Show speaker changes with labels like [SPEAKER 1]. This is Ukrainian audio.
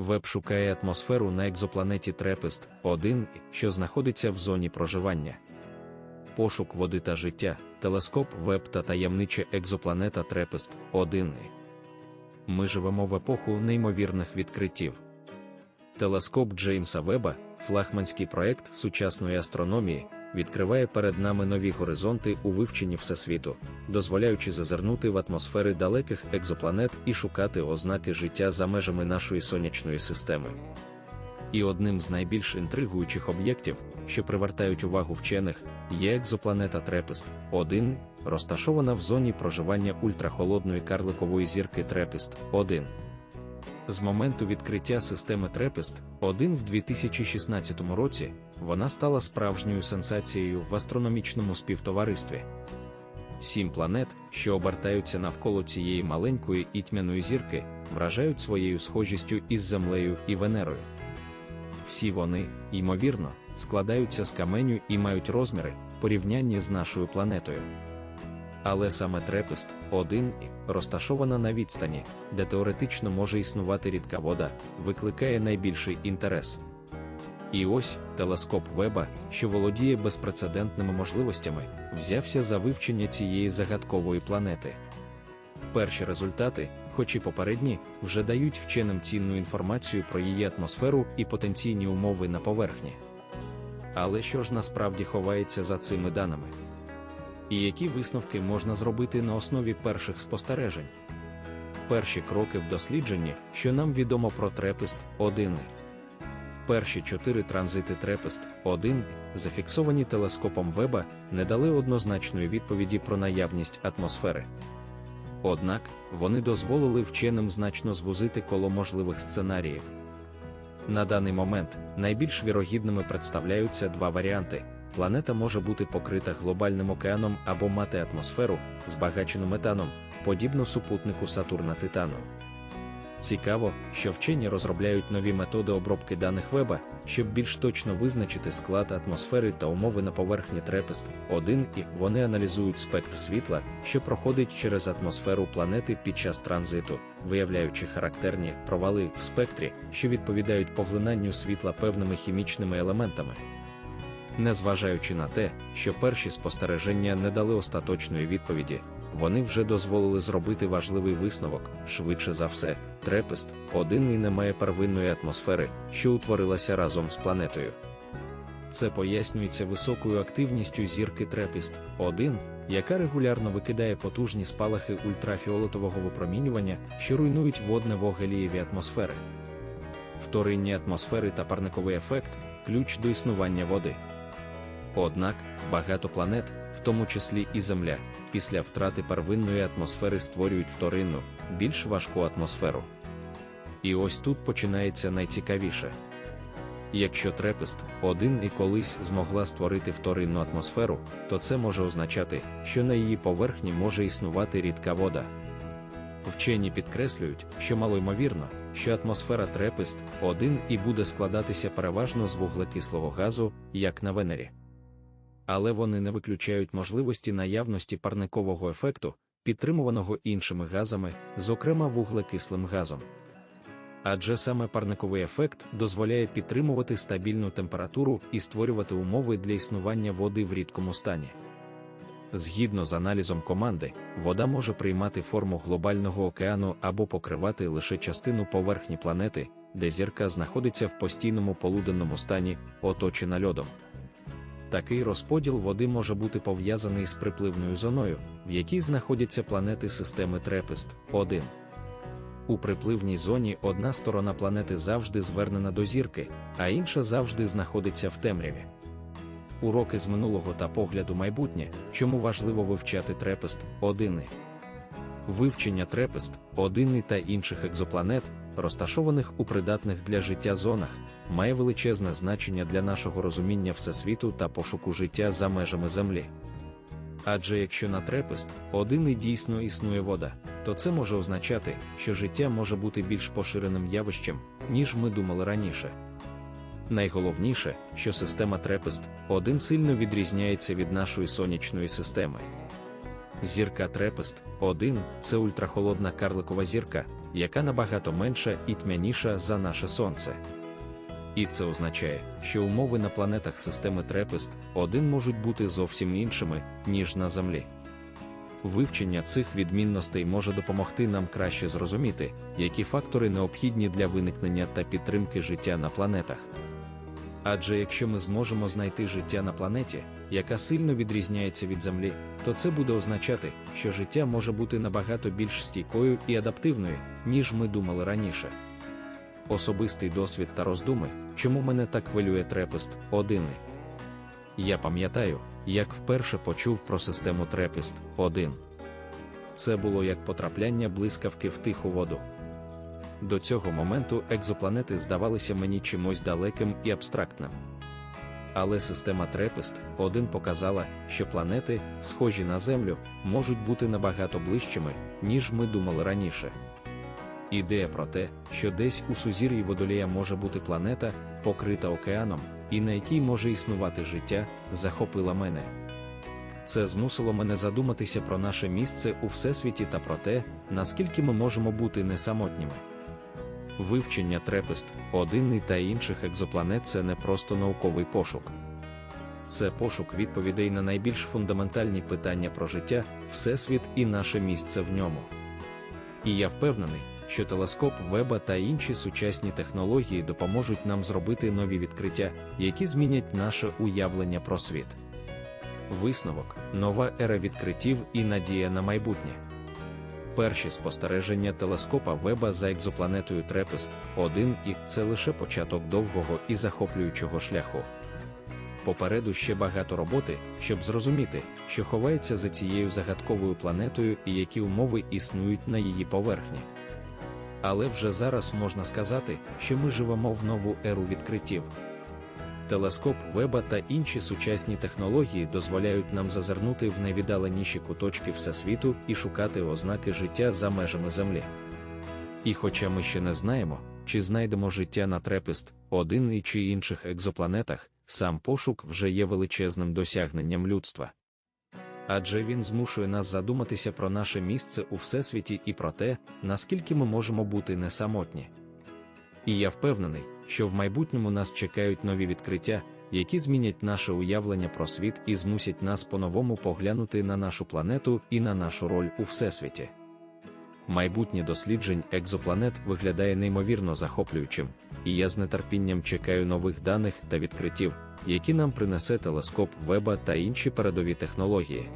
[SPEAKER 1] Веб шукає атмосферу на екзопланеті Трепест 1, що знаходиться в зоні проживання. Пошук води та життя, телескоп Веб та таємнича екзопланета Трепест 1. Ми живемо в епоху неймовірних відкриттів. Телескоп Джеймса Веба, флагманський проект сучасної астрономії, відкриває перед нами нові горизонти у вивченні всесвіту, дозволяючи зазирнути в атмосфери далеких екзопланет і шукати ознаки життя за межами нашої сонячної системи. І одним з найбільш інтригуючих об'єктів, що привертають увагу вчених, є екзопланета Трепест 1, розташована в зоні проживання ультрахолодної карликової зірки Трепест 1. З моменту відкриття системи Трепест 1 в 2016 році вона стала справжньою сенсацією в астрономічному співтоваристві. Сім планет, що обертаються навколо цієї маленької і тьмяної зірки, вражають своєю схожістю із Землею і Венерою. Всі вони, ймовірно, складаються з каменю і мають розміри, порівнянні з нашою планетою. Але саме Трепест 1 розташована на відстані, де теоретично може існувати рідка вода, викликає найбільший інтерес. І ось телескоп Веба, що володіє безпрецедентними можливостями, взявся за вивчення цієї загадкової планети. Перші результати, хоч і попередні, вже дають вченим цінну інформацію про її атмосферу і потенційні умови на поверхні. Але що ж насправді ховається за цими даними? І які висновки можна зробити на основі перших спостережень? Перші кроки в дослідженні, що нам відомо про Трепест 1. Перші чотири транзити Трепест 1, зафіксовані телескопом Веба, не дали однозначної відповіді про наявність атмосфери. Однак вони дозволили вченим значно звузити коло можливих сценаріїв. На даний момент найбільш вірогідними представляються два варіанти: планета може бути покрита глобальним океаном або мати атмосферу, збагачену метаном, подібну супутнику Сатурна Титану. Цікаво, що вчені розробляють нові методи обробки даних веба, щоб більш точно визначити склад атмосфери та умови на поверхні Трепест 1 і вони аналізують спектр світла, що проходить через атмосферу планети під час транзиту, виявляючи характерні провали в спектрі, що відповідають поглинанню світла певними хімічними елементами. Незважаючи на те, що перші спостереження не дали остаточної відповіді, вони вже дозволили зробити важливий висновок, швидше за все, Трепест один і не має первинної атмосфери, що утворилася разом з планетою. Це пояснюється високою активністю зірки Трепест 1 яка регулярно викидає потужні спалахи ультрафіолетового випромінювання, що руйнують водне вогелієві атмосфери. Вторинні атмосфери та парниковий ефект ключ до існування води. Однак багато планет, в тому числі і Земля, після втрати первинної атмосфери створюють вторинну, більш важку атмосферу. І ось тут починається найцікавіше. Якщо Трепест один і колись змогла створити вторинну атмосферу, то це може означати, що на її поверхні може існувати рідка вода. Вчені підкреслюють, що малоймовірно, що атмосфера Трепест один і буде складатися переважно з вуглекислого газу, як на Венері але вони не виключають можливості наявності парникового ефекту, підтримуваного іншими газами, зокрема вуглекислим газом. Адже саме парниковий ефект дозволяє підтримувати стабільну температуру і створювати умови для існування води в рідкому стані. Згідно з аналізом команди, вода може приймати форму глобального океану або покривати лише частину поверхні планети, де зірка знаходиться в постійному полуденному стані, оточена льодом. Такий розподіл води може бути пов'язаний з припливною зоною, в якій знаходяться планети системи Трепест 1. У припливній зоні одна сторона планети завжди звернена до зірки, а інша завжди знаходиться в темряві. Уроки з минулого та погляду майбутнє, чому важливо вивчати Трепест 1. Вивчення Трепест 1 та інших екзопланет розташованих у придатних для життя зонах, має величезне значення для нашого розуміння всесвіту та пошуку життя за межами Землі. Адже якщо на трепест один і дійсно існує вода, то це може означати, що життя може бути більш поширеним явищем, ніж ми думали раніше. Найголовніше, що система Трепест 1 сильно відрізняється від нашої сонячної системи. Зірка Трепест 1 це ультрахолодна карликова зірка, яка набагато менша і тьмяніша за наше Сонце. І це означає, що умови на планетах системи Трепест 1 можуть бути зовсім іншими, ніж на Землі. Вивчення цих відмінностей може допомогти нам краще зрозуміти, які фактори необхідні для виникнення та підтримки життя на планетах. Адже якщо ми зможемо знайти життя на планеті, яка сильно відрізняється від Землі, то це буде означати, що життя може бути набагато більш стійкою і адаптивною, ніж ми думали раніше. Особистий досвід та роздуми, чому мене так хвилює трепест, одини. Я пам'ятаю, як вперше почув про систему Трепест 1 Це було як потрапляння блискавки в тиху воду. До цього моменту екзопланети здавалися мені чимось далеким і абстрактним. Але система Трепест 1 показала, що планети, схожі на Землю, можуть бути набагато ближчими, ніж ми думали раніше. Ідея про те, що десь у сузір'ї водолія може бути планета, покрита океаном, і на якій може існувати життя, захопила мене. Це змусило мене задуматися про наше місце у всесвіті та про те, наскільки ми можемо бути не самотніми. Вивчення трепест, одинний та інших екзопланет це не просто науковий пошук. Це пошук відповідей на найбільш фундаментальні питання про життя, всесвіт і наше місце в ньому. І я впевнений, що телескоп Веба та інші сучасні технології допоможуть нам зробити нові відкриття, які змінять наше уявлення про світ. Висновок, нова ера відкриттів і надія на майбутнє. Перші спостереження телескопа Веба за екзопланетою Трепест 1 і це лише початок довгого і захоплюючого шляху. Попереду ще багато роботи, щоб зрозуміти, що ховається за цією загадковою планетою і які умови існують на її поверхні. Але вже зараз можна сказати, що ми живемо в нову еру відкриттів. Телескоп Веба та інші сучасні технології дозволяють нам зазирнути в найвіддаленіші куточки Всесвіту і шукати ознаки життя за межами Землі. І хоча ми ще не знаємо, чи знайдемо життя на Трепест, один і чи інших екзопланетах, сам пошук вже є величезним досягненням людства. Адже він змушує нас задуматися про наше місце у всесвіті і про те, наскільки ми можемо бути не самотні. І я впевнений, що в майбутньому нас чекають нові відкриття, які змінять наше уявлення про світ і змусять нас по-новому поглянути на нашу планету і на нашу роль у всесвіті. Майбутнє досліджень екзопланет виглядає неймовірно захоплюючим, і я з нетерпінням чекаю нових даних та відкриттів, які нам принесе телескоп Веба та інші передові технології.